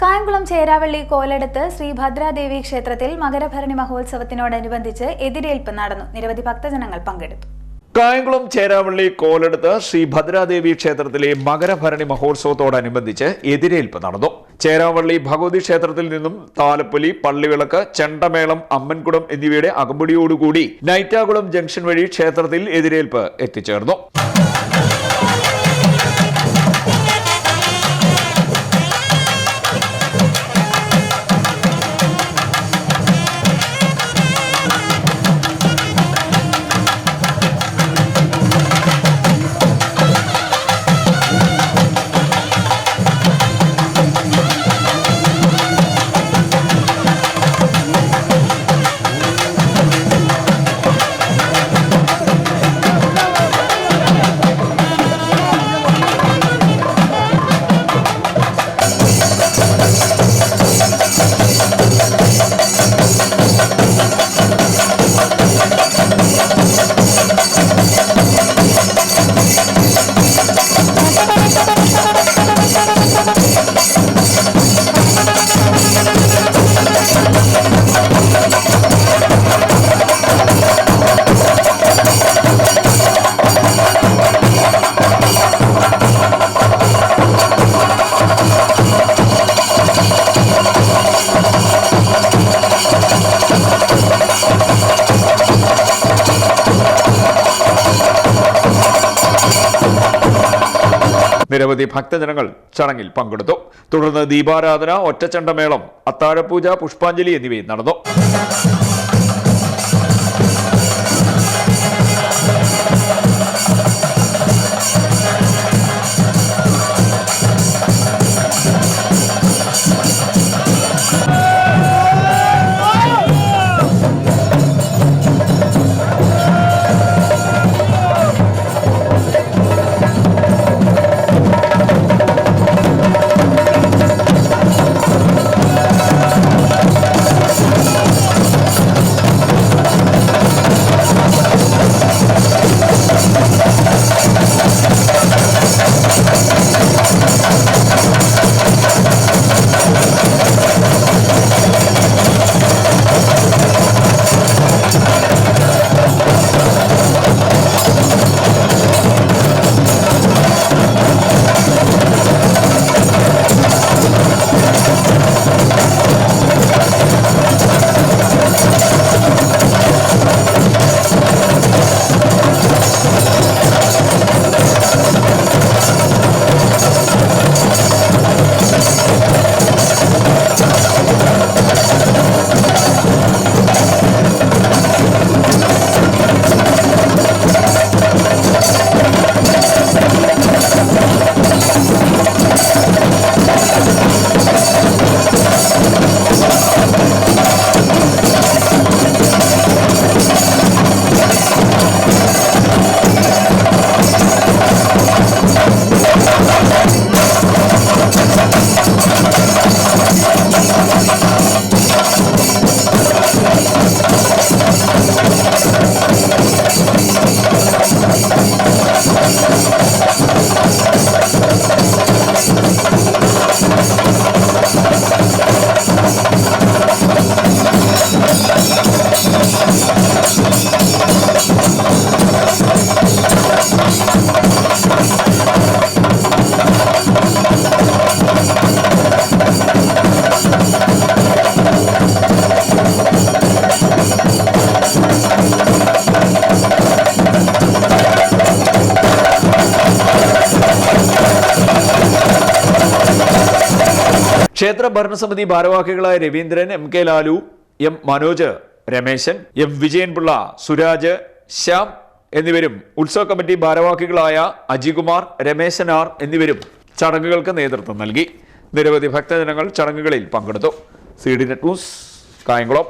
കായംകുളം ചേരാവള്ളി കോലടുത്ത് ശ്രീ ഭദ്രാദേവി ക്ഷേത്രത്തിൽ മകരഭരണി മഹോത്സവത്തിനോടനുബന്ധിച്ച് എതിരേൽപ്പ് നടന്നു. നിരവധി ഭക്തജനങ്ങൾ പങ്കെടുത്തു. കായംകുളം ചേരാവള്ളി കോലെടുത്ത് ശ്രീ ഭദ്രാദേവി ക്ഷേത്രത്തിലെ മകരഭരണി മഹോത്സവത്തോടനുബന്ധിച്ച് എതിരേൽപ്പ് നടന്നു. ചേരാവള്ളി ഭഗവതി ക്ഷേത്രത്തിൽ നിന്നും താലപ്പൊലി പള്ളിവിളക്ക് ചെണ്ടമേളം അമ്മൻകുടം എന്നിവയുടെ അകമ്പടിയോടുകൂടി നൈറ്റാകുളം ജംഗ്ഷൻ വഴി ക്ഷേത്രത്തിൽ എതിരേൽപ്പ് എത്തിച്ചേർന്നു. നിരവധി ഭക്തജനങ്ങൾ ചടങ്ങിൽ പങ്കെടുത്തു. തുടർന്ന് ദീപാരാധന ഒറ്റച്ചണ്ടമേളം അത്താഴപൂജ പുഷ്പാഞ്ജലി എന്നിവയും നടന്നു. ക്ഷേത്ര ഭരണസമിതി ഭാരവാഹികളായ Raveendran M K Lalu M Manoj Rameshan M Vijayan Pillai Suraj Shyam എന്നിവരും ഉത്സവ കമ്മിറ്റി ഭാരവാഹികളായ അജികുമാർ രമേശൻ ആർ എന്നിവരും ചടങ്ങുകൾക്ക് നേതൃത്വം നൽകി. നിരവധി ഭക്തജനങ്ങൾ ചടങ്ങുകളിൽ പങ്കെടുത്തു. C D net news Kayamkulam.